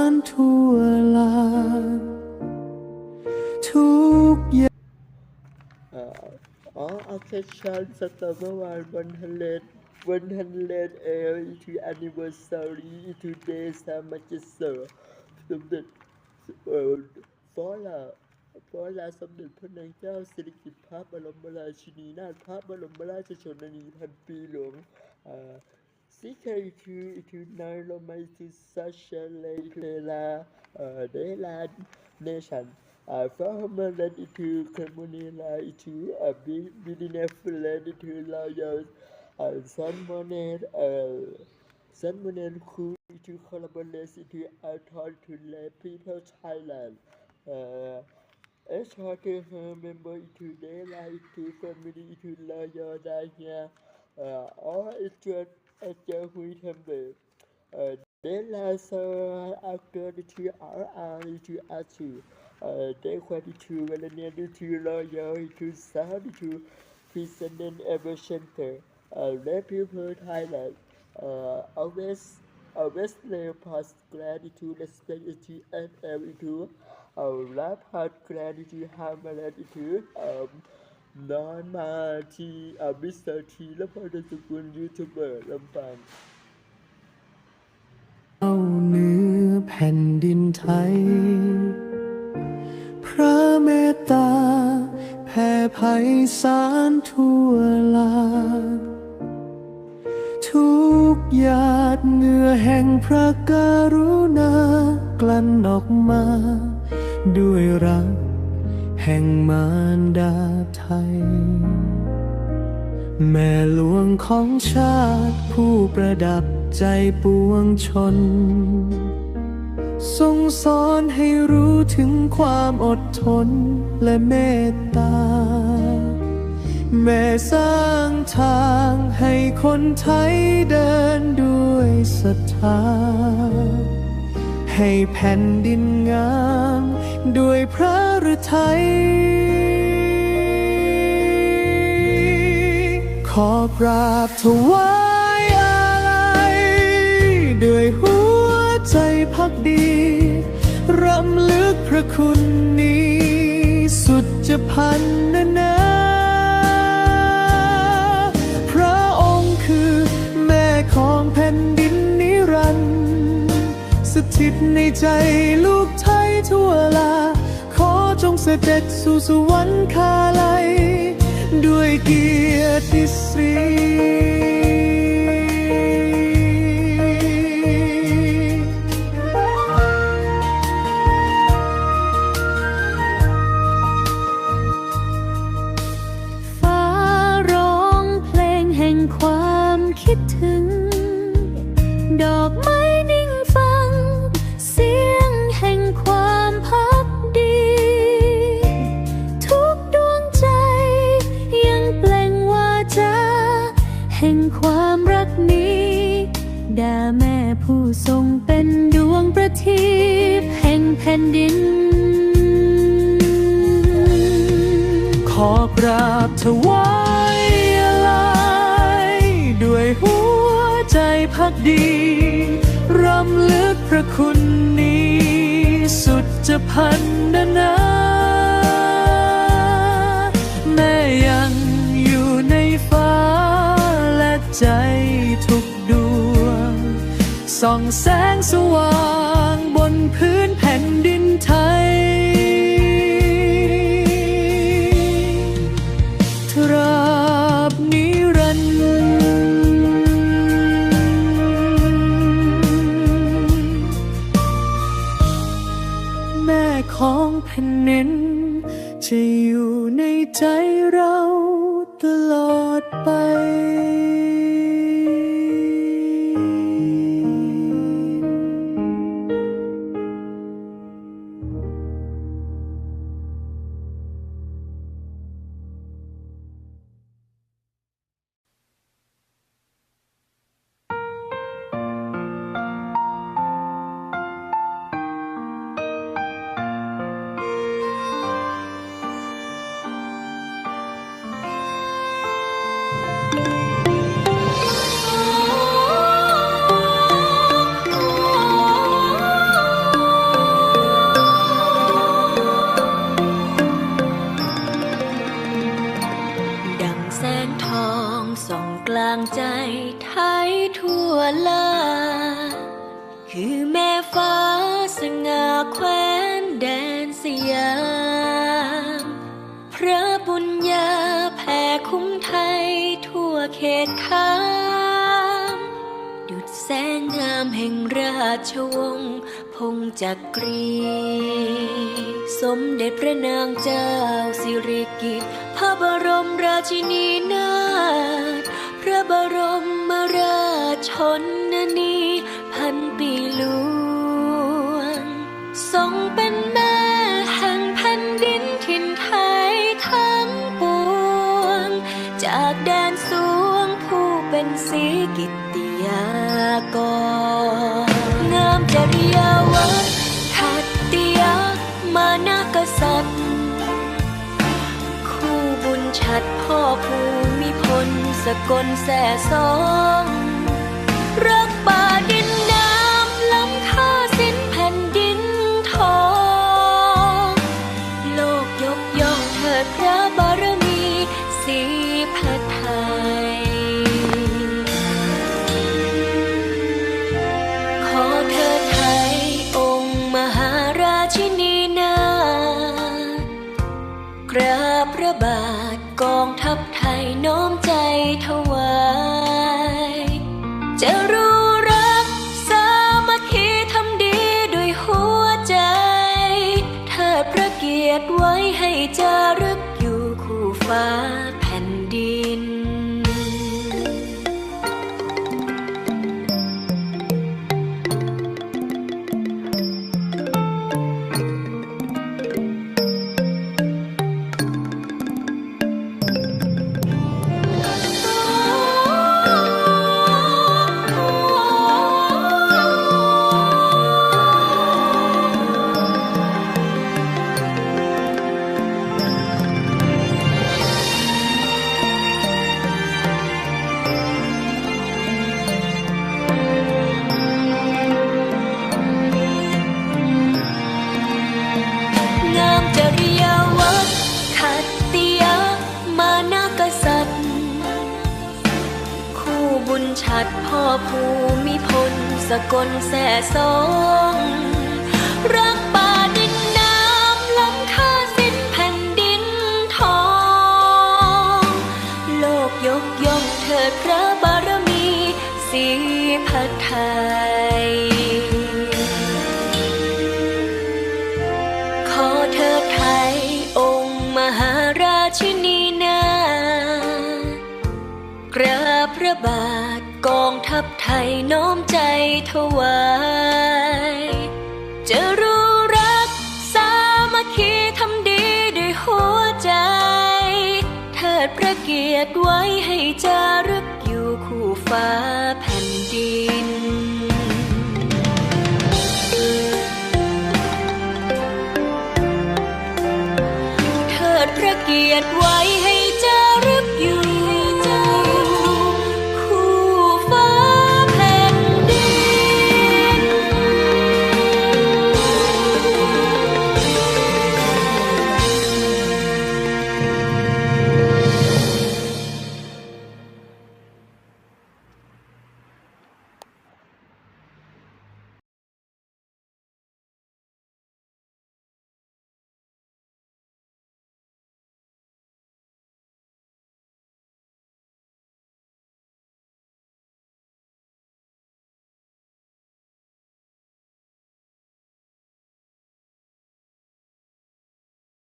าลทั่วลาทุกอย่างเอ่ออ๋อเอาแค่ชันสตาร์เมื่อวานวันฮันเลดวันฮันเลดเอลทูแอนนิเวอร์ซารีทูเดย์สามัจเซอร์สมเด็จเอ่อฟอลาฟอลาสมเด็จพระนางเจ้าสิริกิติ์พระบรมราชินีนาถพระบรมราชชนนีพันปีหลวงเ Sika to tu nalo mai tu sasha le tu la de nation. I found my lady to community to a billionaire lady to lawyers. I someone uh someone who to collaborate to attract to the people Thailand. Uh, as hard to remember to daylight to family to lawyer that yeah. Uh, all it's Angel Huy thêm về last uh, after the two uh, to relate the lawyer to sound to prison and ever center. Uh, people highlight uh, always always past gratitude, respect and. Uh, love heart gratitude, um, นอนมาทีอาบิสเตอร์ทีและพอดสกุลยูทูบเบอร์ลำปางเอาเนื้อแผ่นดินไทย พระเมตตา แผ่ไพศาลทั่วลา ทุกหยาดเหงื่อแห่งพระกรุณา กลั่นออกมา ด้วยรัก แห่งมารดาไทย แม่หลวงของชาติผู้ประดับใจปวงชน ทรงสอนให้รู้ถึงความอดทนและเมตตา แม่สร้างทางให้คนไทยเดินด้วยศรัทธา ให้แผ่นดินงาม ด้วยพระฤทัยขอกราบถวายอะไรด้วยหัวใจพักดีรำลึกพระคุณนี้ สุดจะพันนานาพระองค์คือแม่ของแผ่นดินนิรันดร์สถิตในใจลูกไทย ทั่วลา ขอจงเสด็จสู่สวรรคาลัย ด้วยเกียรติศรี ความรักนี้ด่าแม่ผู้ทรงเป็นดวงประทีปแห่งแผ่นดิน ขอกราบถวายอะไรด้วยหัวใจพักดีรำลึกพระคุณนี้ สุดจะพันนานาแม่ยัง ใจทุกดวง ส่องแสงสว่างบนพื้นแผ่นดินไทยตราบนิรันดร์แม่ของแผ่นดินจะอยู่ในใจเราตลอดไป ตขาม ดุดแสงงามแห่งราชวงศ์พงจักรี สมเด็จพระนางเจ้าสิริกิติ์พระบรมราชินีนาถพระบรมราชชนนี พันปีหล สีกิติยากรงามจริยาวัดขัตติยมานากษัตริย์ คู่บุญชัดพ่อภูมิพลสกลแส่สอง ชินีนากราบพระบาทกองทัพไทยน้อมใจถวายจะรู้รักสามัคคีทำดีด้วยหัวใจเทิดพระเกียรติไว้ให้จารึกอยู่คู่ฟ้า พ่อภูมิพลสกลแส่สองรักป่าดินน้ำล้ำค่าสิ้นแผ่นดินทอง โลกยกย่องเถิดพระบารมีสีพระไทย ขอเถิดไทยองค์มหาราชินีนา กราบพระบาท กองทัพไทยน้อมใจถวาย จะรู้รักสามัคคีทำดีด้วยหัวใจ เทิดพระเกียรติไว้ให้จารึกอยู่คู่ฟ้าแผ่นดินเทิดพระเกียรติไว้